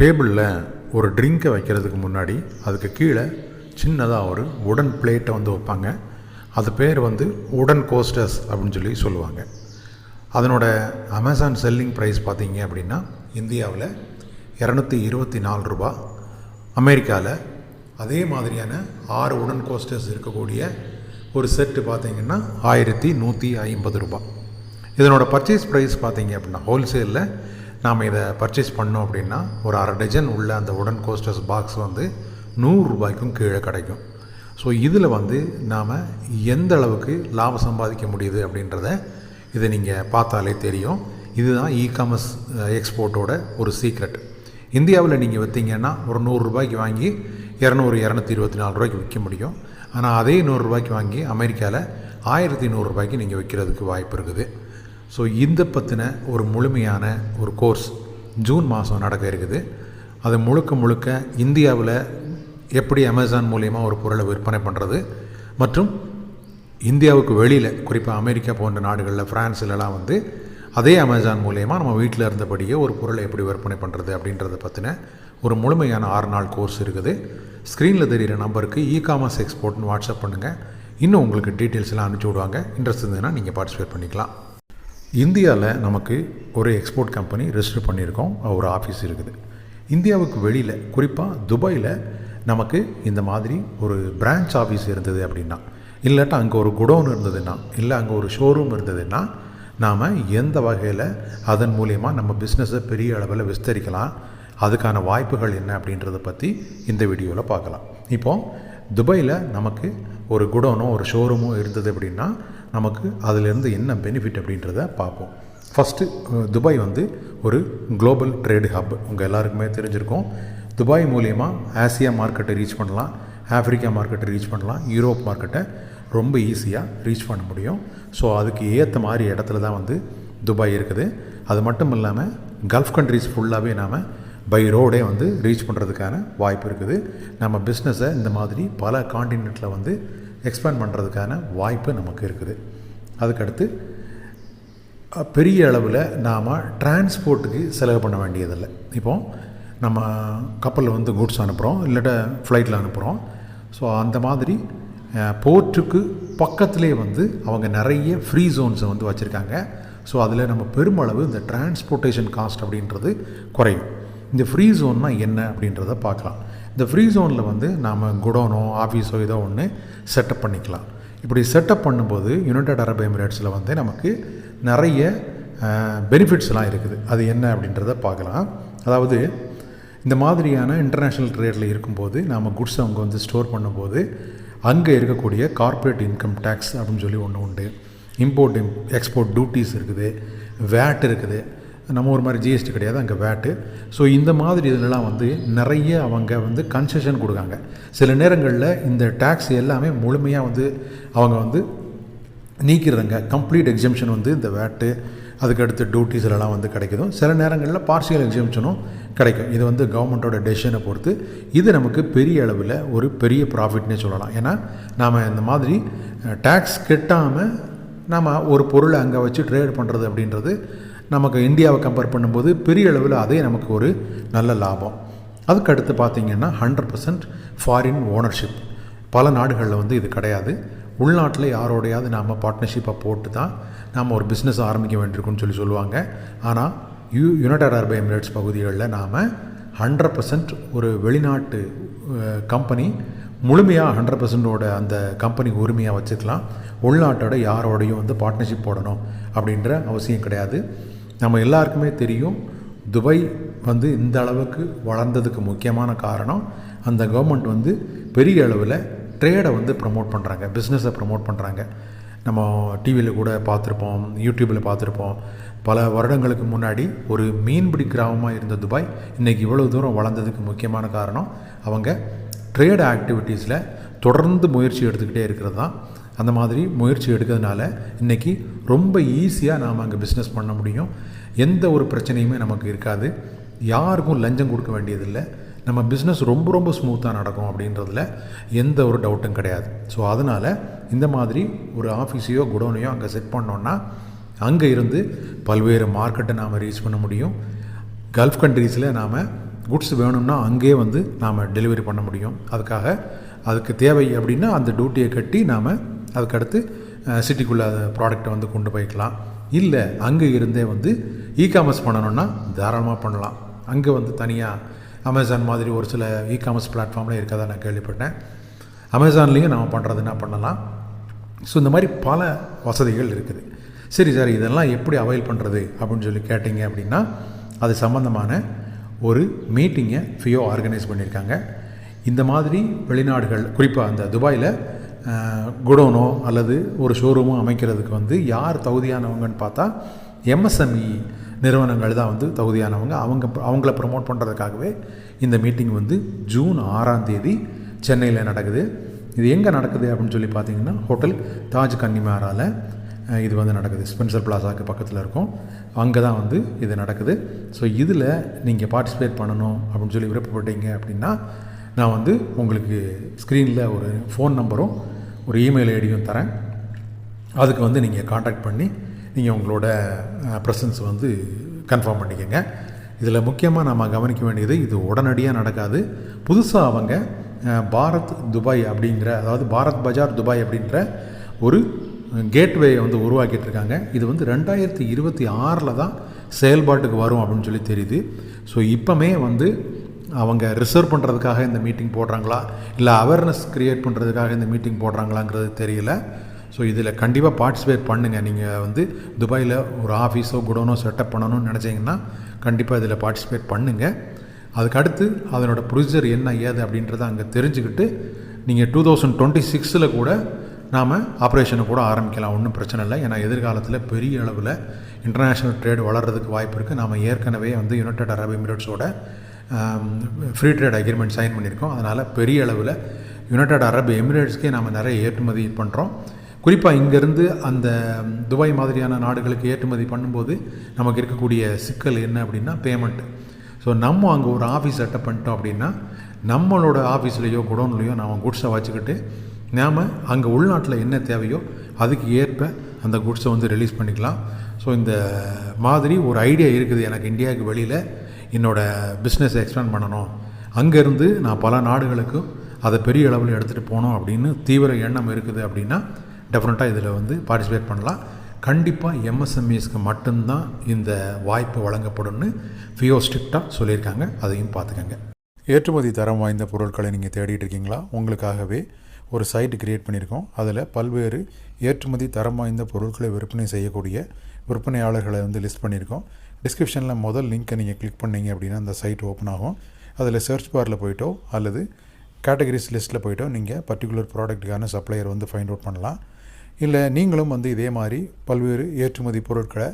டேபிளில் ஒரு ட்ரிங்கை வைக்கிறதுக்கு முன்னாடி அதுக்கு கீழே சின்னதாக ஒரு உடன் பிளேட்டை வந்து வைப்பாங்க. அது பேர் வந்து உடன் கோஸ்டர்ஸ் அப்படின்னு சொல்லி சொல்லுவாங்க. அதனோட அமேசான் செல்லிங் ப்ரைஸ் பார்த்தீங்க அப்படின்னா இந்தியாவில் இரநூத்தி இருபத்தி நாலு ரூபா அமெரிக்காவில் அதே மாதிரியான ஆறு உடன் கோஸ்டர்ஸ் இருக்கக்கூடிய ஒரு செட்டு பார்த்தீங்கன்னா ஆயிரத்தி நூற்றி ஐம்பது ரூபா. இதனோட பர்ச்சேஸ் ப்ரைஸ் பார்த்தீங்க அப்படின்னா ஹோல்சேலில் நாம் இதை பர்ச்சேஸ் பண்ணோம் அப்படின்னா ஒரு அரை டஜன் உள்ள அந்த உடன் கோஸ்டர்ஸ் பாக்ஸ் வந்து நூறுரூபாய்க்கும் கீழே கிடைக்கும். ஸோ இதில் வந்து நாம் எந்த அளவுக்கு லாபம் சம்பாதிக்க முடியுது அப்படின்றத இதை நீங்கள் பார்த்தாலே தெரியும். இதுதான் இ காமர்ஸ் எக்ஸ்போர்ட்டோட ஒரு சீக்ரெட் இந்தியாவில் நீங்கள் விற்றீங்கன்னா ஒரு நூறுரூபாய்க்கு வாங்கி இரநூறு இரநூத்தி இருபத்தி நாலு ரூபாய்க்கு விற்க முடியும். ஆனால் அதே நூறுரூபாய்க்கு வாங்கி அமெரிக்காவில் ஆயிரத்தி நூறுரூபாய்க்கு நீங்கள் விற்கிறதுக்கு வாய்ப்பு இருக்குது. ஸோ இந்த பற்றின ஒரு முழுமையான ஒரு கோர்ஸ் ஜூன் மாதம் நடக்க இருக்குது. அது முழுக்க முழுக்க இந்தியாவில் எப்படி அமேசான் மூலியமாக ஒரு பொருளை விற்பனை பண்ணுறது மற்றும் இந்தியாவுக்கு வெளியில் குறிப்பாக அமெரிக்கா போன்ற நாடுகளில் ஃப்ரான்ஸ்லலாம் வந்து அதே அமேசான் மூலயமா நம்ம வீட்டில் இருந்தபடியே ஒரு பொருளை எப்படி விற்பனை பண்ணுறது அப்படின்றத பற்றின ஒரு முழுமையான ஆறு நாள் கோர்ஸ் இருக்குது. ஸ்க்ரீனில் தெரிகிற நம்பருக்கு இ காமர்ஸ் எக்ஸ்போர்ட்னு வாட்ஸ்அப் பண்ணுங்கள் இன்னும் உங்களுக்கு டீட்டெயில்ஸ்லாம் அனுப்பிச்சி விடுவாங்க. இன்ட்ரெஸ்ட் இருந்ததுன்னா நீங்கள் பார்ட்டிசிபேட் பண்ணிக்கலாம். இந்தியாவில் நமக்கு ஒரு எக்ஸ்போர்ட் கம்பெனி ரெஜிஸ்டர் பண்ணியிருக்கோம். ஒரு ஆஃபீஸ் இருக்குது. இந்தியாவுக்கு வெளியில் குறிப்பாக துபாயில் நமக்கு இந்த மாதிரி ஒரு பிரான்ச் ஆஃபீஸ் இருந்தது அப்படின்னா இல்லாட்டா அங்கே ஒரு குடோன் இருந்ததுன்னா இல்லை அங்கே ஒரு ஷோரூம் இருந்ததுன்னா நாம் எந்த வகையில் அதன் மூலயமா நம்ம பிஸ்னஸை பெரிய அளவில் விஸ்தரிக்கலாம் அதுக்கான வாய்ப்புகள் என்ன அப்படின்றத பற்றி இந்த வீடியோவில் பார்க்கலாம். இப்போது துபாயில் நமக்கு ஒரு குடோனோ ஒரு ஷோரூமோ இருந்தது அப்படின்னா நமக்கு அதிலிருந்து என்ன பெனிஃபிட் அப்படின்றத பார்ப்போம். ஃபஸ்ட்டு துபாய் வந்து ஒரு குளோபல் ட்ரேடு ஹப் உங்கள் எல்லாருக்குமே தெரிஞ்சிருக்கும். துபாய் மூலயமா ஆசியா மார்க்கெட்டை ரீச் பண்ணலாம். ஆஃப்ரிக்கா மார்க்கெட்டை ரீச் பண்ணலாம். யூரோப் மார்க்கெட்டை ரொம்ப ஈஸியாக ரீச் பண்ண முடியும். ஸோ அதுக்கு ஏற்ற மாதிரி இடத்துல தான் வந்து துபாய் இருக்குது. அது மட்டும் இல்லாமல் கல்ஃப் கண்ட்ரிஸ் ஃபுல்லாகவே நாம் பை ரோடே வந்து ரீச் பண்ணுறதுக்கான வாய்ப்பு இருக்குது. நம்ம பிஸ்னஸை இந்த மாதிரி பல காண்டினெண்ட்டில் வந்து எக்ஸ்பேண்ட் பண்ணுறதுக்கான வாய்ப்பு நமக்கு இருக்குது. அதுக்கடுத்து பெரிய அளவில் நாம் டிரான்ஸ்போர்ட்டுக்கு செலவு பண்ண வேண்டியதில்லை. இப்போது நம்ம கப்பலில் வந்து குட்ஸ் அனுப்புகிறோம் இல்லாட்ட ஃப்ளைட்டில் அனுப்புகிறோம் ஸோ அந்த மாதிரி போர்ட்டுக்கு பக்கத்துலேயே வந்து அவங்க நிறைய ஃப்ரீ ஜோன்ஸை வந்து வச்சுருக்காங்க. ஸோ அதில் நம்ம பெருமளவு இந்த டிரான்ஸ்போர்ட்டேஷன் காஸ்ட் அப்படின்றது குறையும். இந்த ஃப்ரீ ஜோன்னா என்ன அப்படின்றத பார்க்கலாம். இந்த ஃப்ரீ ஜோனில் வந்து நாம் குடோனோ ஆஃபீஸோ ஏதோ ஒன்று செட்டப் பண்ணிக்கலாம். இப்படி செட்டப் பண்ணும்போது யுனைடெட் அரப் எமிரேட்ஸில் வந்து நமக்கு நிறைய பெனிஃபிட்ஸ்லாம் இருக்குது. அது என்ன அப்படின்றத பார்க்கலாம். அதாவது இந்த மாதிரியான இன்டர்நேஷ்னல் ட்ரேடில் இருக்கும்போது நாம் குட்ஸ் அவங்க வந்து ஸ்டோர் பண்ணும்போது அங்கே இருக்கக்கூடிய கார்ப்பரேட் இன்கம் டேக்ஸ் அப்படின்னு சொல்லி ஒன்று உண்டு. இம்போர்ட் எக்ஸ்போர்ட் டியூட்டிஸ் இருக்குது. வேட் இருக்குது. நம்ம ஒரு மாதிரி ஜிஎஸ்டி கிடையாது அங்கே வேட்டு ஸோ இந்த மாதிரி இதிலலாம் வந்து நிறைய அவங்க வந்து கன்செஷன் கொடுக்காங்க. சில நேரங்களில் இந்த டேக்ஸ் எல்லாமே முழுமையாக வந்து அவங்க வந்து நீக்கிடுறாங்க கம்ப்ளீட் எக்ஸம்ஷன் வந்து இந்த வேட்டு அதுக்கடுத்து டியூட்டிஸ்லலாம் வந்து கிடைக்கிதும் சில நேரங்களில் பார்ஷியல் எக்ஸம்ஷனும் கிடைக்கும். இது வந்து கவர்மெண்ட்டோட டெசிஷனை பொறுத்து. இது நமக்கு பெரிய அளவில் ஒரு பெரிய ப்ராஃபிட்னே சொல்லலாம். ஏன்னா நாம் இந்த மாதிரி டேக்ஸ் கெட்டாமல் நாம் ஒரு பொருளை அங்கே வச்சு ட்ரேட் பண்ணுறது அப்படின்றது நமக்கு இந்தியாவை கம்பேர் பண்ணும்போது பெரிய அளவில் அதே நமக்கு ஒரு நல்ல லாபம். அதுக்கு அடுத்து பார்த்திங்கன்னா ஹண்ட்ரட் பர்சன்ட் ஃபாரின் ஓனர்ஷிப் பல நாடுகளில் வந்து இது கிடையாது. உள்நாட்டில் யாரோடையாவது நாம் பார்ட்னர்ஷிப்பை போட்டு தான் நாம் ஒரு பிஸ்னஸ் ஆரம்பிக்க வேண்டியிருக்குன்னு சொல்லி சொல்லுவாங்க. ஆனால் யூ யுனைடட் அரபு எமிரேட்ஸ் பகுதிகளில் நாம் ஹண்ட்ரட் பர்சன்ட் ஒரு வெளிநாட்டு கம்பெனி முழுமையாக ஹண்ட்ரட் பர்சன்டோட அந்த கம்பெனி உரிமையாக வச்சுக்கலாம். உள்நாட்டோட யாரோடையும் வந்து பார்ட்னர்ஷிப் போடணும் அப்படின்ற அவசியம் கிடையாது. நம்ம எல்லாருக்குமே தெரியும் துபாய் வந்து இந்த அளவுக்கு வளர்ந்ததுக்கு முக்கியமான காரணம் அந்த கவர்மெண்ட் வந்து பெரிய அளவில் ட்ரேடை வந்து ப்ரமோட் பண்ணுறாங்க பிஸ்னஸை ப்ரமோட் பண்ணுறாங்க நம்ம டிவியில் கூட பார்த்துருப்போம் யூடியூப்பில் பார்த்துருப்போம். பல வருடங்களுக்கு முன்னாடி ஒரு மீன்பிடி கிராமமாக இருந்த துபாய் இன்றைக்கி இவ்வளோ தூரம் வளர்ந்ததுக்கு முக்கியமான காரணம் அவங்க ட்ரேட் ஆக்டிவிட்டீஸில் தொடர்ந்து முயற்சி எடுத்துக்கிட்டே இருக்கிறது தான். அந்த மாதிரி முயற்சி எடுக்கிறதுனால இன்றைக்கி ரொம்ப ஈஸியாக நாம் அங்கே பிஸ்னஸ் பண்ண முடியும். எந்த ஒரு பிரச்சனையுமே நமக்கு இருக்காது. யாருக்கும் லஞ்சம் கொடுக்க வேண்டியதில்லை. நம்ம பிஸ்னஸ் ரொம்ப ரொம்ப ஸ்மூத்தாக நடக்கும் அப்படின்றதுல எந்த ஒரு டவுட்டும் கிடையாது. ஸோ அதனால் இந்த மாதிரி ஒரு ஆஃபீஸையோ குடோனையோ அங்கே செட் பண்ணோன்னா அங்கே இருந்து பல்வேறு மார்க்கெட்டை நாம் ரீச் பண்ண முடியும். கல்ஃப் கண்ட்ரீஸில் நாம் குட்ஸ் வேணும்னா அங்கேயே வந்து நாம் டெலிவரி பண்ண முடியும். அதுக்காக அதுக்கு தேவை அப்படின்னா அந்த டியூட்டியை கட்டி நாம் அதுக்கடுத்து சிட்டிக்குள்ளே அந்த ப்ராடக்டை வந்து கொண்டு போய்க்கலாம். இல்லை அங்கே இருந்தே வந்து இ காமர்ஸ் பண்ணணுன்னா தாராளமாக பண்ணலாம். அங்கே வந்து தனியாக அமேசான் மாதிரி ஒரு சில இ காமர்ஸ் பிளாட்ஃபார்மில் இருக்கதா நான் கேள்விப்பட்டேன். அமேசான்லேயும் நம்ம பண்ணுறதுன்னா பண்ணலாம்? ஸோ இந்த மாதிரி பல வசதிகள் இருக்குது. சரி சார் இதெல்லாம் எப்படி அவைல் பண்ணுறது அப்படின்னு சொல்லி கேட்டிங்க அப்படின்னா அது சம்மந்தமான ஒரு மீட்டிங்கை ஃபியோ ஆர்கனைஸ் பண்ணியிருக்காங்க. இந்த மாதிரி வெளிநாடுகள் குறிப்பாக அந்த துபாயில் குடோனோ அல்லது ஒரு ஷோரூமோ அமைக்கிறதுக்கு வந்து யார் தகுதியானவங்கன்னு பார்த்தா எம்எஸ்எம்இ நிறுவனங்கள் தான் வந்து தகுதியானவங்க. அவங்க அவங்கள ப்ரமோட் பண்ணுறதுக்காகவே இந்த மீட்டிங் வந்து ஜூன் ஆறாம் தேதி சென்னையில் நடக்குது. இது எங்கே நடக்குது அப்படின்னு சொல்லி பார்த்தீங்கன்னா ஹோட்டல் தாஜ் கன்னிமாராவில் இது வந்து நடக்குது. ஸ்பென்சர் பிளாசாக்கு பக்கத்தில் இருக்கும். அங்கே தான் வந்து இது நடக்குது. ஸோ இதில் நீங்கள் பார்ட்டிசிபேட் பண்ணணும் அப்படின்னு சொல்லி விருப்பப்பட்டீங்க அப்படின்னா நான் வந்து உங்களுக்கு ஸ்க்ரீனில் ஒரு ஃபோன் நம்பரும் ஒரு இமெயில் ஐடியும் தரேன். அதுக்கு வந்து நீங்கள் காண்டாக்ட் பண்ணி நீங்கள் உங்களோட ப்ரெசன்ஸ் வந்து கன்ஃபார்ம் பண்ணிக்கோங்க. இதில் முக்கியமாக நம்ம கவனிக்க வேண்டியது இது உடனடியாக நடக்காது. புதுசாக அவங்க பாரத் துபாய் அப்படிங்கிற அதாவது பாரத் பஜார் துபாய் அப்படின்ற ஒரு கேட்வேயை வந்து உருவாக்கிட்டு இருக்காங்க. இது வந்து ரெண்டாயிரத்தி இருபத்தி ஆறில் தான் செயல்பாட்டுக்கு வரும் அப்படின்னு சொல்லி தெரியுது. ஸோ இப்போமே வந்து அவங்க ரிசர்வ் பண்ணுறதுக்காக இந்த மீட்டிங் போடுறாங்களா? இல்லை அவேர்னஸ் க்ரியேட் பண்ணுறதுக்காக இந்த மீட்டிங் போடுறாங்களாங்கிறது தெரியல. ஸோ இதில் கண்டிப்பாக பார்ட்டிசிபேட் பண்ணுங்கள் நீங்கள் வந்து துபாயில் ஒரு ஆஃபீஸோ குடோனோ செட்டப் பண்ணணும்னு நினச்சிங்கன்னா கண்டிப்பாக இதில் பார்ட்டிசிபேட் பண்ணுங்கள் அதுக்கு அடுத்து அதனோட ப்ரொசீஜர் என்ன ஏது அப்படின்றத அங்கே தெரிஞ்சுக்கிட்டு நீங்கள் டூ தௌசண்ட் டுவெண்ட்டி சிக்ஸில் கூட நாம் ஆப்ரேஷனை கூட ஆரம்பிக்கலாம். ஒன்றும் பிரச்சனை இல்லை. ஏன்னா எதிர்காலத்தில் பெரிய அளவில் இன்டர்நேஷ்னல் ட்ரேட் வளர்கிறதுக்கு வாய்ப்பு இருக்குது நாம் ஏற்கனவே வந்து யுனைடெட் அரப் எமிரேட்ஸோட ஃப்ரீ ட்ரேட் அக்ரிமெண்ட் சைன் பண்ணியிருக்கோம். அதனால் பெரிய அளவில் யுனைடெட் அரப் எமிரேட்ஸ்க்கே நாம் நிறைய ஏற்றுமதி பண்ணுறோம் குறிப்பாக இங்கேருந்து அந்த துபாய் மாதிரியான நாடுகளுக்கு ஏற்றுமதி பண்ணும்போது நமக்கு இருக்கக்கூடிய சிக்கல் என்ன அப்படின்னா பேமெண்ட்டு ஸோ நம்ம அங்கே ஒரு ஆஃபீஸ் செட்டப் பண்ணிட்டோம் அப்படின்னா நம்மளோட ஆஃபீஸ்லேயோ குடோன்லேயோ நாம் குட்ஸை வச்சுக்கிட்டு நாம் அங்கே உள்நாட்டில் என்ன தேவையோ அதுக்கு ஏற்ப அந்த குட்ஸை வந்து ரிலீஸ் பண்ணிக்கலாம். ஸோ இந்த மாதிரி ஒரு ஐடியா இருக்குது எனக்கு இந்தியாவுக்கு வெளியில். என்னோடய பிஸ்னஸ் எக்ஸ்பேண்ட் பண்ணணும். அங்கேருந்து நான் பல நாடுகளுக்கும் அதை பெரிய அளவில் எடுத்துகிட்டு போகணும் அப்படின்னு தீவிர எண்ணம் இருக்குது அப்படின்னா டெஃபினட்டாக இதில் வந்து பார்ட்டிசிபேட் பண்ணலாம். கண்டிப்பாக எம்எஸ்எம்இஸ்க்கு மட்டும்தான் இந்த வாய்ப்பு வழங்கப்படும்னு ஃபியோ ஸ்ட்ரிக்டாக சொல்லியிருக்காங்க. அதையும் பார்த்துக்கங்க. ஏற்றுமதி தரம் வாய்ந்த பொருட்களை நீங்கள் தேடிட்டு இருக்கீங்களா? உங்களுக்காகவே ஒரு சைட் கிரியேட் பண்ணியிருக்கோம். அதில் பல்வேறு ஏற்றுமதி தரம் வாய்ந்த பொருட்களை விற்பனை செய்யக்கூடிய விற்பனையாளர்களை வந்து லிஸ்ட் பண்ணியிருக்கோம். டிஸ்கிரிப்ஷனில் முதல் லிங்க்கை நீங்கள் கிளிக் பண்ணீங்க அப்படின்னா அந்த சைட் ஓப்பன் ஆகும். அதில் சர்ச் பாரில் போயிட்டோ அல்லது கேட்டகரிஸ் லிஸ்ட்டில் போயிட்டோ நீங்கள் பர்டிகுலர் ப்ராடக்ட்டுக்கான சப்ளையர் வந்து ஃபைண்ட் அவுட் பண்ணலாம். இல்லை நீங்களும் வந்து இதே மாதிரி பல்வேறு ஏற்றுமதி பொருட்களை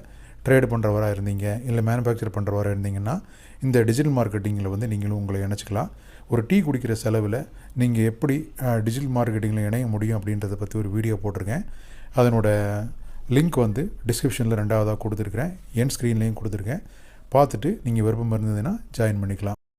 ட்ரேட் பண்ணுறவராக இருந்தீங்க இல்லை மேனுஃபேக்சர் பண்ணுறவராக இருந்தீங்கன்னா இந்த டிஜிட்டல் மார்க்கெட்டிங்கில் வந்து நீங்களும் உங்களை இணைச்சிக்கலாம். ஒரு டீ குடிக்கிற செலவில் நீங்கள் எப்படி டிஜிட்டல் மார்க்கெட்டிங்கில் இணைய முடியும் அப்படின்றத பற்றி ஒரு வீடியோ போட்டிருக்கேன். அதனோட லிங்க் வந்து டிஸ்கிரிப்ஷனில் ரெண்டாவதாக கொடுத்துருக்குறேன். என் ஸ்க்ரீன்லேயும் கொடுத்துருக்கேன். பார்த்துட்டு நீங்கள் விருப்பம் இருந்ததுன்னா ஜாயின் பண்ணிக்கலாம்.